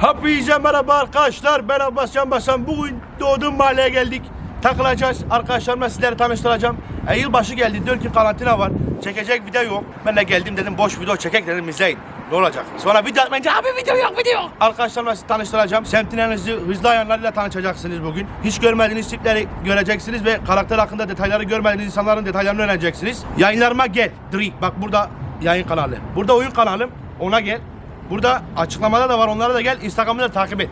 Hepinize merhaba arkadaşlar. Ben Abbas Can Basan. Bugün doğduğum mahalleye geldik. Takılacağız. Arkadaşlarımla sizleri tanıştıracağım. E, yılbaşı geldi. Diyor ki karantina var. Çekecek video yok. Ben de geldim dedim boş video çekek dedim izleyin. Ne olacak? Sonra video atmayınca abi video yok video yok. Arkadaşlarımla sizi tanıştıracağım. Semtin en hızlı, ayanlarıyla tanışacaksınız bugün. Hiç görmediğiniz tipleri göreceksiniz ve karakter hakkında detayları görmediğiniz insanların detaylarını öğreneceksiniz. Yayınlarıma gel. Direkt. Bak burada yayın kanalı. Burada oyun kanalım. Ona gel. Burada açıklamada da var onlara da gel Instagram'ı da takip et.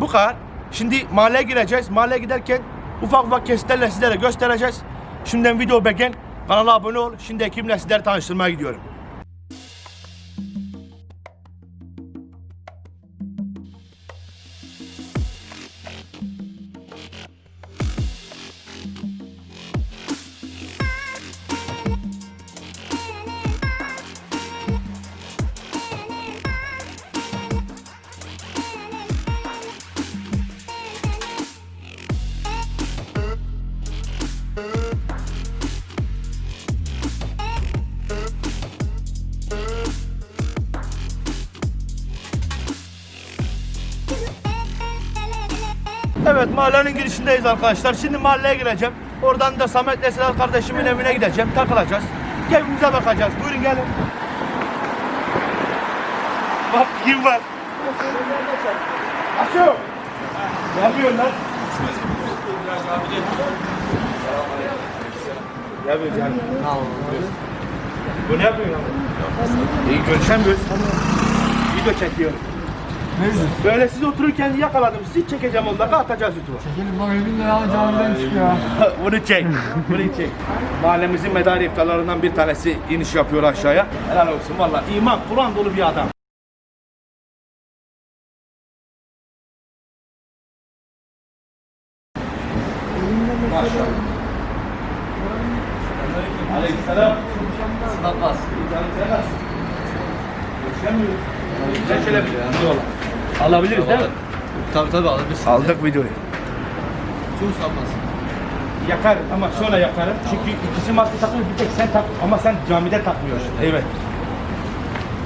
Bu kadar. Şimdi mahalleye gireceğiz. Mahalleye giderken ufak ufak kesitlerle sizlere göstereceğiz. Şimdiden video beğen, kanala abone ol. Şimdi ekibimle sizleri tanıştırmaya gidiyorum. Evet mahallenin girişindeyiz arkadaşlar. Şimdi mahalleye gireceğim. Oradan da Samet Esrar kardeşimin evine gideceğim. Takılacağız. Evimize bakacağız. Buyurun gelin. Bak kim var? Aşağı. Ne yapıyorsun lan? Ne yapıyorsun canım? Bu ne yapıyorsun lan? İyi görüşemiyoruz. Video çekiyorum. Neyse. Böyle siz otururken yakaladım. Sizi çekeceğim 10 dakika atacağız YouTube'a. Gelin bak evin ya camiden çıkıyor. Bunu çek. Bunu çek. Mahallemizin medarı iftarlarından bir tanesi iniş yapıyor aşağıya. Helal olsun valla. iman, Kur'an dolu bir adam. Maşallah. Aleykümselam. Abbas. Görüşemiyoruz. Güzel şöyle bir video alalım. Alabiliriz değil mi? Tabii tabii alabilirsin. Aldık videoyu. Çok sanmaz. Yakarım ama sonra yakarım. Çünkü ikisi maske takıyor bir tek sen tak ama sen camide takmıyorsun. Evet.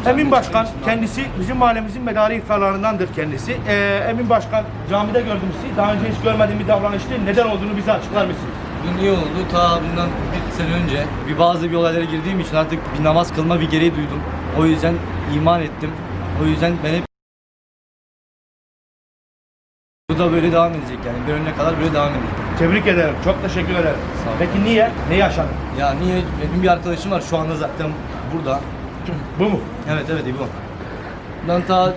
Emin Başkan kendisi bizim mahallemizin medarı iftarlarındandır kendisi. Ee, Emin Başkan camide gördüm sizi. Daha önce hiç görmediğim bir davranıştı. Neden olduğunu bize açıklar mısınız? Bugün iyi oldu. Ta bundan bir sene önce bir bazı bir olaylara girdiğim için artık bir namaz kılma bir gereği duydum. O yüzden iman ettim. O yüzden ben hep da böyle devam edecek yani. Bir önüne kadar böyle devam edecek. Tebrik ederim. Çok teşekkür ederim. Sağ ol. Peki niye? Ne yaşadın? Ya niye? Benim bir arkadaşım var şu anda zaten burada. Bu mu? Evet evet İbo. Ben ta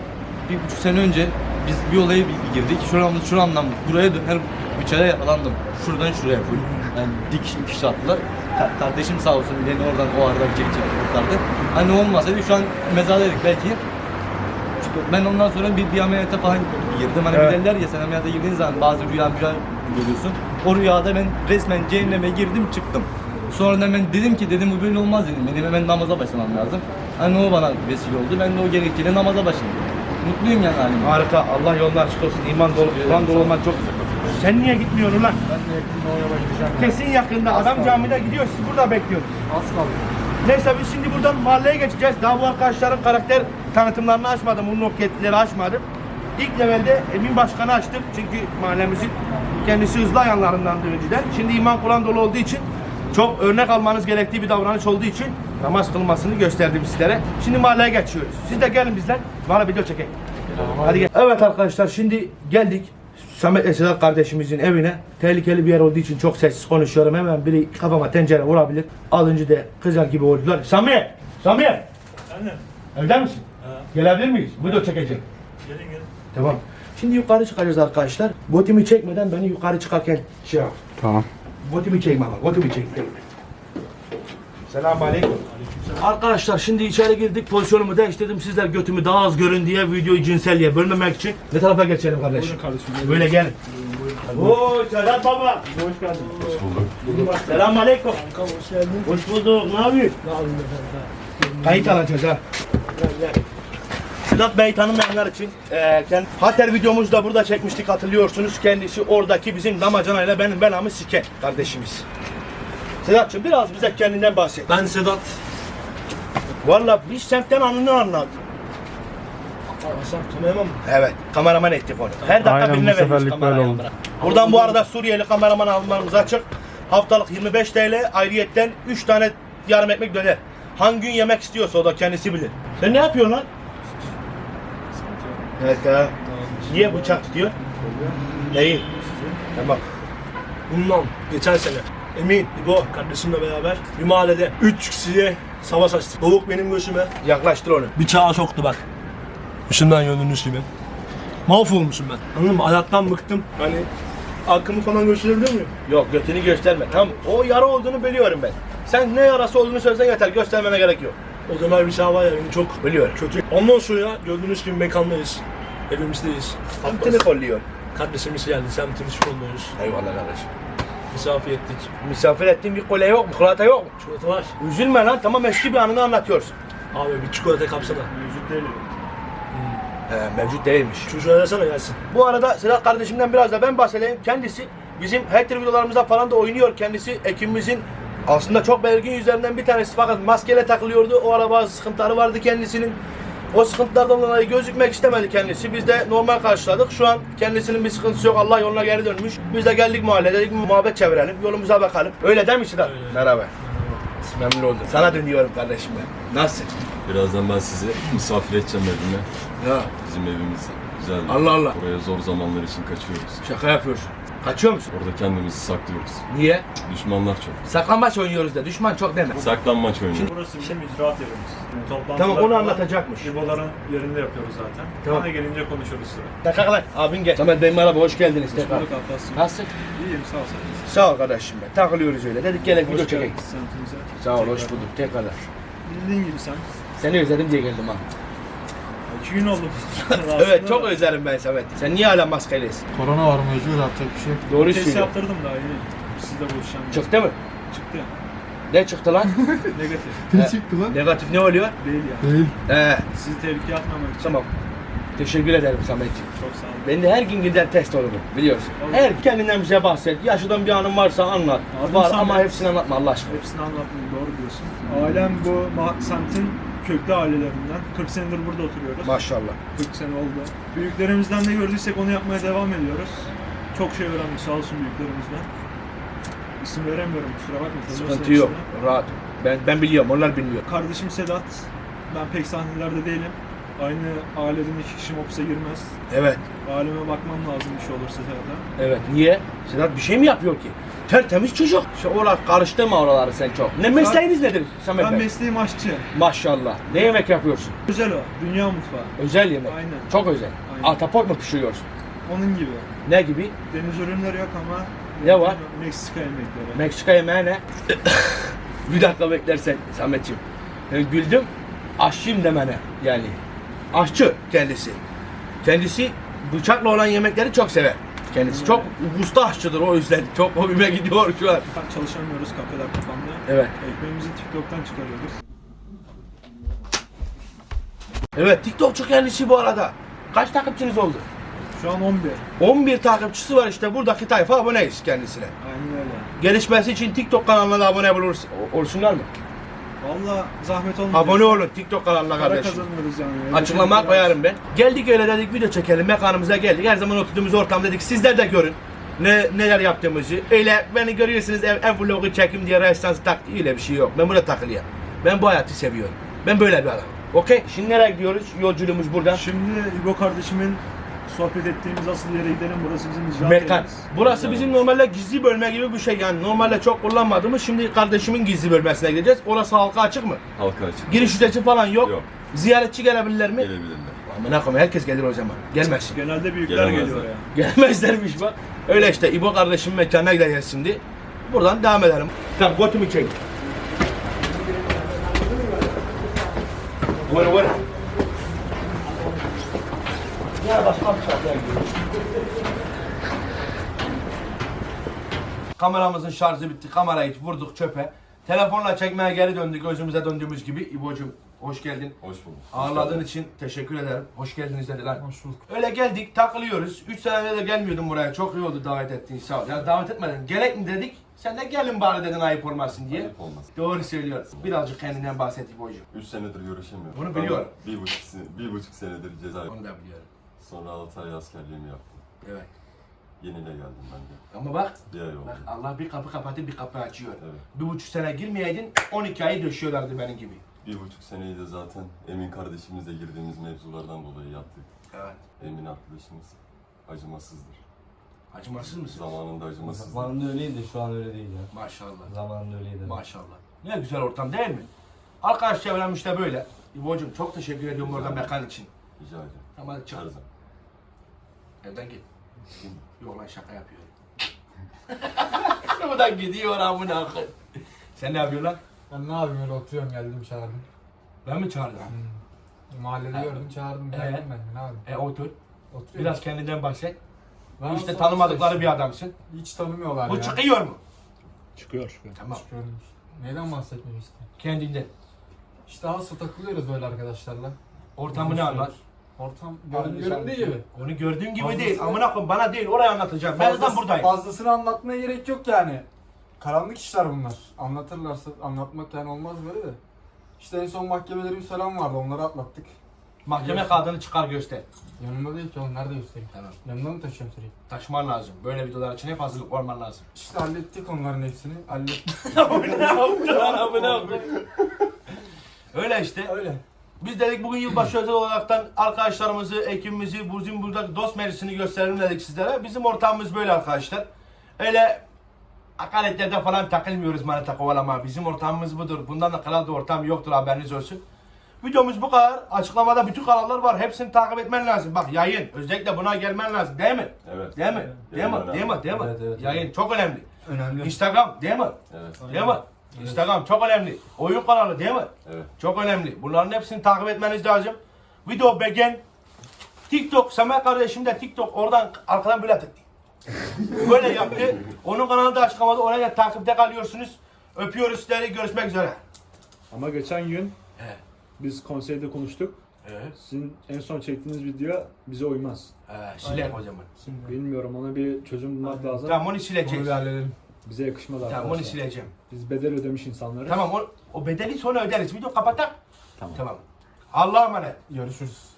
bir buçuk sene önce biz bir olaya bir girdik. Şuramdan şuramdan buraya döner bıçağa yakalandım. Şuradan şuraya full. Yani dikiş dikiş attılar. Ka- kardeşim sağ olsun beni oradan o aradan çek çek kurtardı. Hani olmasaydı şu an mezardaydık belki. Çünkü ben ondan sonra bir, bir ameliyata falan girdim. Hani Evet. derler ya sen ameliyata girdiğin zaman bazı rüya rüya görüyorsun. O rüyada ben resmen cehenneme girdim çıktım. Sonra ben dedim ki dedim bu böyle olmaz dedim. Benim hemen namaza başlamam lazım. Hani o bana vesile oldu. Ben de o gerekçeyle namaza başladım. Mutluyum yani halimden. Harika. Allah yolunu açık olsun. İman dolu, Kur'an dolu olman çok Sen niye gitmiyorsun lan? Ben de yakında oraya başlayacağım. Kesin yakında. Adam camide gidiyor. Siz burada bekliyorsunuz. Az kaldı. Neyse biz şimdi buradan mahalleye geçeceğiz. Daha bu arkadaşların karakter tanıtımlarını açmadım. Bu noktetleri açmadım. İlk levelde Emin Başkan'ı açtık. Çünkü mahallemizin kendisi hızlı ayanlarındandı önceden. Şimdi iman Kur'an dolu olduğu için çok örnek almanız gerektiği bir davranış olduğu için namaz kılmasını gösterdim sizlere. Şimdi mahalleye geçiyoruz. Siz de gelin bizden. Bana video çekin. Hadi gel. Evet arkadaşlar şimdi geldik. Samet Esra kardeşimizin evine. Tehlikeli bir yer olduğu için çok sessiz konuşuyorum. Hemen biri kafama tencere vurabilir. Az önce de kızar gibi oldular. Samet! Samet! Evde misin? Gelebilir miyiz? Video çekeceğim. Tamam. Şimdi yukarı çıkacağız arkadaşlar. Botimi çekmeden beni yukarı çıkarken şey yap. Tamam. Botimi çekme ama. Botimi çek. Selamun aleyküm. Arkadaşlar şimdi içeri girdik pozisyonumu değiştirdim. Sizler götümü daha az görün diye videoyu cinselliğe bölmemek için. Ne tarafa geçelim kardeş? kardeşim. Böyle gelin. Oo Sedat baba. Hoş geldin. Hoş bulduk. Selamun aleyküm. Hoş geldin. Hoş bulduk. Ne yapıyorsun? Ne efendim? Kayıt alacağız ha. Sedat Bey tanımayanlar için eee kend- Hater videomuzu da burada çekmiştik hatırlıyorsunuz. Kendisi oradaki bizim Damacana ile benim belamı sike kardeşimiz. Sedat'cığım biraz bize kendinden bahset. Ben Sedat. Valla biz semtten anını anlat. Evet, kameraman ettik onu. Her dakika Aynen, birine oldu. yandıra. Buradan bu arada Suriyeli kameraman alımlarımız açık. Haftalık 25 TL, ayrıyetten 3 tane yarım ekmek döner. Hangi gün yemek istiyorsa o da kendisi bilir. Sen ne yapıyorsun lan? Evet ha. Niye bıçak tutuyor? Neyi? Tamam. Bundan geçen sene Emin, İbo kardeşimle beraber bir mahallede 3 kişiye savaş açtık. Doğuk benim göğsüme Yaklaştır onu. bıçağı soktu bak. Üstümden gördüğünüz gibi. Mahvolmuşum ben. Anladın mı? Hayattan bıktım. Hani arkamı falan gösterebiliyor muyum? Yok götünü gösterme. Tam o yara olduğunu biliyorum ben. Sen ne yarası olduğunu söylesen yeter. Göstermene gerek yok. O döner bıçağı var ya beni çok Biliyorum. kötü. Ondan sonra gördüğünüz gibi mekandayız. Evimizdeyiz. Semtini kolluyor. Kardeşimiz geldi. Semtimiz kolluyoruz. Eyvallah kardeşim. Misafir ettik. Misafir ettiğin bir kolye yok mu? Çikolata yok mu? Çikolata var. Üzülme lan tamam eski bir anını anlatıyoruz. Abi bir çikolata kapsana. He, mevcut değilmiş. Çocuğa versene gelsin. Bu arada Sedat kardeşimden biraz da ben bahsedeyim. Kendisi bizim hater videolarımızda falan da oynuyor. Kendisi ekibimizin aslında çok belirgin yüzlerinden bir tanesi fakat maskeyle takılıyordu. O ara bazı sıkıntıları vardı kendisinin. O sıkıntılardan dolayı gözükmek istemedi kendisi. Biz de normal karşıladık. Şu an kendisinin bir sıkıntısı yok. Allah yoluna geri dönmüş. Biz de geldik mahallede dedik muhabbet çevirelim. Yolumuza bakalım. Öyle değil mi Sedat? Merhaba. Memnun oldum. Sana dönüyorum kardeşim ben. Nasılsın? Birazdan ben sizi misafir edeceğim evime. Ya Bizim evimiz güzel. Allah Allah. Oraya zor zamanlar için kaçıyoruz. şaka yapıyorsun. Kaçıyor musun? Orada kendimizi saklıyoruz. Niye? Düşmanlar çok. Saklambaç oynuyoruz da düşman çok deme. Saklanmaç oynuyoruz. Burası bizim icraat yerimiz. Yani toplantılar Tamam onu falan anlatacakmış. İboların yerinde yapıyoruz zaten. Tamam. Bana gelince konuşuruz sıra. Lan abin gel. Samet Bey merhaba hoş geldiniz tekrar. Bulduk Abbas'cığım. Nasılsın? İyiyim sağ ol sen. Sağ ol kardeşim ben. Takılıyoruz öyle. Dedik gelin video Hoş çekelim. geldin semtimize. Sağ ol hoş Tekrar. bulduk tekrarlar. Bildiğin gibi sen. Seni özledim diye geldim ha. İki gün oldu. Evet çok özlerim ben Samet. Sen niye hala maskelisin? Korona var mecbur yapacak bir şey yok. Doğru Test söylüyorsun. yaptırdım daha yeni. Sizle buluşacağım. Çıktı mı? Çıktı. Ne çıktı lan? Negatif. Ne çıktı lan? Negatif ne oluyor? Değil yani. Değil. Ee, Sizi tehlikeye atmamak için. tamam. Teşekkür ederim Sametciğim. Çok sağ olun. Ben de her gün gider test olurum biliyorsun. Olur. Her kendinden bize bahset. Yaşadan bir anın varsa anlat. Adım Var ama hepsini anlatma Allah aşkına. Hepsini anlatmayayım doğru diyorsun. Ailem bu semtin köklü ailelerinden. 40 senedir burada oturuyoruz. Maşallah. 40 sene oldu. Büyüklerimizden ne gördüysek onu yapmaya devam ediyoruz. Çok şey öğrendik sağ olsun büyüklerimizden. İsim veremiyorum kusura bakma. Sıkıntı yok. Rahat. Ben ben biliyorum onlar bilmiyor. Kardeşim Sedat. Ben pek sahnelerde değilim. Aynı aileden iki kişi mopsa girmez. Evet. Aileme bakmam lazım bir şey olursa Sedat'a. Evet. Niye? Sedat bir şey mi yapıyor ki? Tertemiz çocuk. Şu oralar karıştırma oraları sen çok. Ne mesleğiniz nedir Samet Ben Bey? mesleğim aşçı. Maşallah. Ne yemek yapıyorsun? Güzel o. Dünya mutfağı. Özel yemek. Aynen. Çok özel. Aynen. Ahtapot mu pişiriyorsun? Onun gibi. Ne gibi? Deniz ürünleri yok ama Ne var? Meksika yemekleri. Meksika yemeği ne? bir dakika beklersen Sametciğim. Ben güldüm. Aşçıyım demene yani. Aşçı kendisi. Kendisi bıçakla olan yemekleri çok sever. Kendisi çok usta aşçıdır o yüzden. Çok hobiime gidiyor şu an. Çalışamıyoruz kafeler kapandı. Evet. Ekmeğimizi TikTok'tan çıkarıyoruz. Evet TikTokçu kendisi bu arada. Kaç takipçiniz oldu? Şu an 11. 11 takipçisi var işte buradaki tayfa aboneyiz kendisine. Aynen öyle. Gelişmesi için TikTok kanalına da abone olursun, olsunlar mı? Valla zahmet olmuyor. Abone olun TikTok kanalına Para kardeşim. kazanıyoruz yani. Açıklamaya Hedefimiz koyarım ben. Geldik öyle dedik video çekelim mekanımıza geldik. Her zaman oturduğumuz ortam dedik sizler de görün. Ne neler yaptığımızı. Öyle beni görüyorsunuz ev, ev vlogu çekim diye restansı tak öyle bir şey yok. Ben burada takılıyorum. Ben bu hayatı seviyorum. Ben böyle bir adamım. Okey. Şimdi nereye gidiyoruz? Yolculuğumuz buradan. Şimdi İbo kardeşimin sohbet ettiğimiz asıl yere gidelim. Burası bizim icraat Mekan. yerimiz. Burası bizim normalde gizli bölme gibi bir şey yani. Normalde çok kullanmadığımız şimdi kardeşimin gizli bölmesine gideceğiz. Orası halka açık mı? Halka açık. Giriş ücreti falan yok. Yok. Ziyaretçi gelebilirler mi? Gelebilirler. Amına koyayım herkes gelir o zaman. Gelmezsin. Genelde büyükler Gelemezler. geliyor oraya. Gelmezlermiş bak. Öyle işte İbo kardeşimin mekanına gideceğiz şimdi. Buradan devam edelim. Tamam götümü çek. Vur vur. Ya başka bir şey Kameramızın şarjı bitti. Kamerayı vurduk çöpe. Telefonla çekmeye geri döndük gözümüze döndüğümüz gibi. İbo'cum hoş geldin. Hoş bulduk. Ağırladığın için teşekkür ederim. Hoş geldiniz dediler. Hoş bulduk. Öyle geldik, takılıyoruz. 3 senede de gelmiyordum buraya. Çok iyi oldu davet ettiğin sağ ol. Ya davet etmeden. Gerek mi dedik? Sen de gelin bari dedin ayıp olmasın diye. Ayıp olmaz. Doğru söylüyorsun. Birazcık kendinden bahset İbo'cuğum. 3 senedir görüşemiyorum. Bunu Ben biliyorum. Bir buçuk, bir buçuk senedir ceza Onu da biliyorum. Sonra 6 ay askerliğimi yaptım. Evet. Yeniyle geldim ben de. Ama bak, Bir ay oldu. bak Allah bir kapı kapatır bir kapı açıyor. Evet. Bir buçuk sene girmeyeydin 12 ayı döşüyorlardı benim gibi. Bir buçuk seneyi de zaten Emin kardeşimizle girdiğimiz mevzulardan dolayı yaptık. Evet. Emin arkadaşımız acımasızdır. Acımasız mısın? Zamanında acımasızdır. Zamanında öyleydi şu an öyle değil ya. Maşallah. Zamanında öyleydi. Maşallah. Ne güzel ortam değil mi? Arkadaş çevrem işte böyle. İbo'cum çok teşekkür ediyorum orada mekan için. Rica ederim. Ama çık. Her zaman. Evden git. Yok lan şaka yapıyorum. Bu da gidiyor amına koyayım. Sen ne yapıyorsun lan? Ben ne yapayım öyle oturuyorum geldim çağırdım. Ben mi çağırdım? Mahallede gördüm çağırdım Ee? geldim ben de ne yapayım. E otur. Oturuyorum. Biraz kendinden bahset. Ben işte sonra tanımadıkları işte- bir adamsın. Hiç tanımıyorlar Bu ya. çıkıyor mu? Çıkıyor çıkıyor. Tamam. Çıkıyormuş. Neyden bahsetmek istiyorsun? Kendinden. İşte asıl takılıyoruz böyle arkadaşlarla. Ortamı ne anlat? Ortam görün, göründüğü gibi. Onu gördüğün gibi Fazlası- değil. Amına koyayım bana değil oraya anlatacağım. Ben zaten Fazlası- buradayım. Fazlasını anlatmaya gerek yok yani. Karanlık işler bunlar. Anlatırlarsa anlatmak yani olmaz böyle de. İşte en son mahkemelerimiz falan vardı onları atlattık. Mahkeme kağıdını çıkar göster. Yanımda değil ki oğlum nerede göstereyim? Tamam. Yanımda mı taşıyorum sürekli? Taşıman lazım. Böyle videolar için hep hazırlık olman lazım. İşte hallettik onların hepsini. Hallettik. Öyle işte. Öyle. Biz dedik bugün yılbaşı özel olaraktan arkadaşlarımızı, ekibimizi, bugün burada dost meclisini gösterelim dedik sizlere. Bizim ortamımız böyle arkadaşlar. Öyle hakaretlerde falan takılmıyoruz manita kovalama. Bizim ortamımız budur. Bundan da kanalda ortam yoktur haberiniz olsun. Videomuz bu kadar. Açıklamada bütün kanallar var. Hepsini takip etmen lazım. Bak yayın. Özellikle buna gelmen lazım. Değil mi? Evet. Değil mi? Değil mi? Değil mi? Değil mi? Evet, evet, Yayın çok önemli. Önemli. Instagram değil mi? Evet. Değil mi? Instagram çok önemli. Oyun kanalı değil mi? Evet. Çok önemli. Bunların hepsini takip etmeniz lazım. Video beğen. TikTok, Samet kardeşim de TikTok oradan arkadan böyle tıktı. böyle yaptı. Onun kanalı da açıklamada oraya da takipte kalıyorsunuz. Öpüyoruz sizleri. Görüşmek üzere. Ama geçen gün He. biz konseyde konuştuk. Evet. Sizin en son çektiğiniz video bize uymaz. Ee, silek o zaman. Şimdi. Bilmiyorum ona bir çözüm bulmak lazım. Tamam onu Onu sileceğiz. bir halledelim. Bize yakışmadı Tamam arkadaşlar. onu sileceğim. Biz bedel ödemiş insanlarız. Tamam o, o bedeli sonra öderiz. Video kapatak. Tamam. Tamam. Allah'a emanet. Görüşürüz.